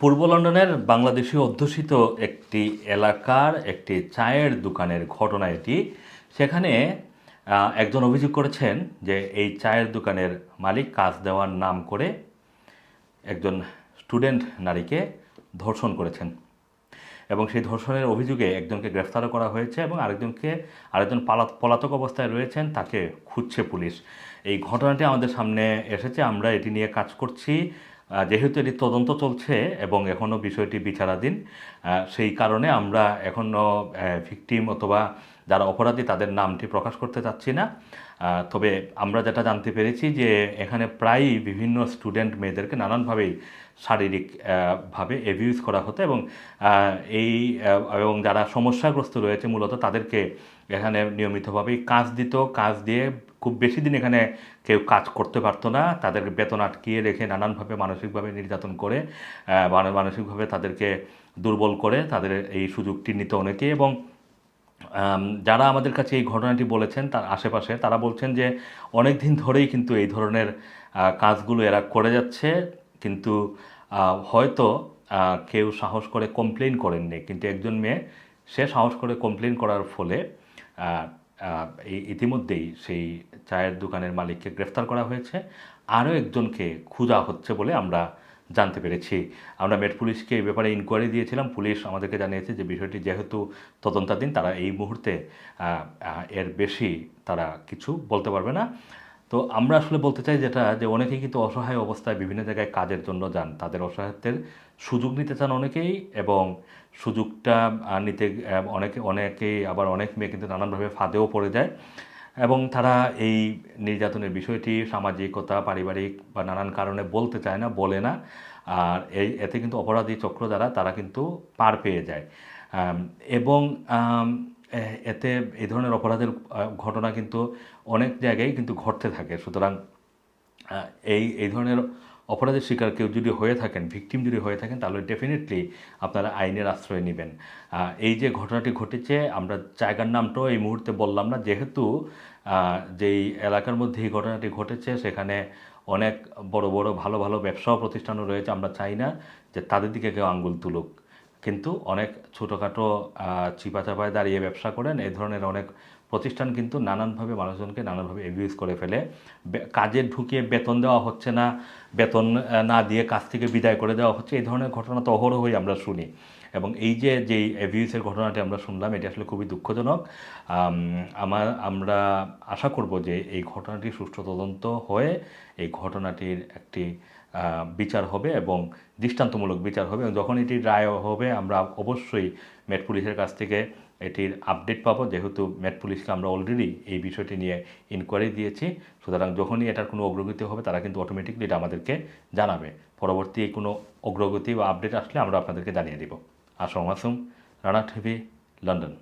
পূর্ব লন্ডনের বাংলাদেশি অধ্যুষিত একটি এলাকার একটি চায়ের দোকানের ঘটনা এটি। সেখানে একজন অভিযোগ করেছেন যে এই চায়ের দোকানের মালিক কাজ দেওয়ার নাম করে একজন স্টুডেন্ট নারীকে ধর্ষণ করেছেন। এবং সেই ধর্ষণের অভিযোগে একজনকে গ্রেফতারও করা হয়েছে এবং আরেকজনকে, আরেকজন পালা পলাতক অবস্থায় রয়েছেন, তাকে খুঁজছে পুলিশ। এই ঘটনাটি আমাদের সামনে এসেছে, আমরা এটি নিয়ে কাজ করছি। যেহেতু এটি তদন্ত চলছে এবং এখনও বিষয়টি বিচারাধীন সেই কারণে আমরা এখনও ভিকটিম অথবা যারা অপরাধী তাদের নামটি প্রকাশ করতে চাচ্ছি না। তবে আমরা যেটা জানতে পেরেছি যে এখানে প্রায়ই বিভিন্ন স্টুডেন্ট মেয়েদেরকে নানানভাবেই শারীরিকভাবে এভিউজ করা হতো এবং এই এবং যারা সমস্যাগ্রস্ত রয়েছে মূলত তাদেরকে এখানে নিয়মিতভাবেই কাজ দিত, কাজ দিয়ে খুব বেশি দিন এখানে কেউ কাজ করতে পারতো না। তাদেরকে বেতন আটকিয়ে রেখে নানানভাবে মানসিকভাবে নির্যাতন করে মানে মানসিকভাবে তাদেরকে দুর্বল করে তাদের এই সুযোগটি নিত অনেকে এবং যারা আমাদের কাছে এই ঘটনাটি বলেছেন, তার আশেপাশে তারা বলছেন যে অনেক দিন ধরেই কিন্তু এই ধরনের কাজগুলো এরা করে যাচ্ছে। কিন্তু হয়তো কেউ সাহস করে কমপ্লেন করেননি। কিন্তু একজন মেয়ে, সে সাহস করে কমপ্লেন করার ফলে ইতিমধ্যেই সেই চায়ের দোকানের মালিককে গ্রেফতার করা হয়েছে। আরও একজনকে খোঁজা হচ্ছে বলে আমরা জানতে পেরেছি। আমরা মেট পুলিশকে এই ব্যাপারে ইনকোয়ারি দিয়েছিলাম। পুলিশ আমাদেরকে জানিয়েছে যে বিষয়টি যেহেতু তদন্তাধীন, তারা এই মুহূর্তে এর বেশি তারা কিছু বলতে পারবে না। তো আমরা আসলে বলতে চাই যেটা, যে অনেকেই কিন্তু অসহায় অবস্থায় বিভিন্ন জায়গায় কাজের জন্য যান। তাদের অসহায়ত্বের সুযোগ নিতে চান অনেকেই এবং সুযোগটা নিতে অনেকে, অনেকেই আবার অনেক মেয়ে কিন্তু নানানভাবে ফাঁদেও পড়ে যায় এবং তারা এই নির্যাতনের বিষয়টি সামাজিকতা, পারিবারিক বা নানান কারণে বলতে চায় না, বলে না। আর এই, এতে কিন্তু অপরাধী চক্র যারা তারা কিন্তু পার পেয়ে যায়। এবং এতে এই ধরনের অপরাধের ঘটনা কিন্তু অনেক জায়গায় কিন্তু ঘটতে থাকে। সুতরাং এই এই ধরনের অপরাধের শিকার কেউ যদি হয়ে থাকেন ভিকটিম যদি হয়ে থাকেন, তাহলে ডেফিনেটলি আপনারা আইনের আশ্রয় নেবেন। এই যে ঘটনাটি ঘটেছে, আমরা জায়গার নামটাও এই মুহূর্তে বললাম না। যেহেতু যেই এলাকার মধ্যে এই ঘটনাটি ঘটেছে, সেখানে অনেক বড় বড় ভালো ভালো ব্যবসা প্রতিষ্ঠানও রয়েছে, আমরা চাই না যে তাদের দিকে কেউ আঙ্গুল তুলুক। কিন্তু অনেক ছোটোখাটো চিপা চিপাচাপায় দাঁড়িয়ে ব্যবসা করেন। এই ধরনের অনেক প্রতিষ্ঠান কিন্তু নানানভাবে মানুষজনকে নানানভাবে এবিউজ করে ফেলে। কাজে ঢুকিয়ে বেতন দেওয়া হচ্ছে না, বেতন না দিয়ে কাজ থেকে বিদায় করে দেওয়া হচ্ছে, এই ধরনের ঘটনা তো অহরহই আমরা শুনি। এবং এই যে, যেই অ্যাবিউসের ঘটনাটি আমরা শুনলাম, এটি আসলে খুবই দুঃখজনক। আমার আমরা আশা করব যে এই ঘটনাটি সুষ্ঠু তদন্ত হয়ে এই ঘটনাটির একটি বিচার হবে এবং দৃষ্টান্তমূলক বিচার হবে এবং যখন এটির রায় হবে, আমরা অবশ্যই মেট পুলিশের কাছ থেকে এটির আপডেট পাবো। যেহেতু মেট পুলিশকে আমরা অলরেডি এই বিষয়টি নিয়ে ইনকোয়ারি দিয়েছি, সুতরাং যখনই এটার কোনো অগ্রগতি হবে, তারা কিন্তু অটোমেটিকলি এটা আমাদেরকে জানাবে। পরবর্তী কোনো অগ্রগতি বা আপডেট আসলে আমরা আপনাদেরকে জানিয়ে দিব। Assam Masum Rana TV, London.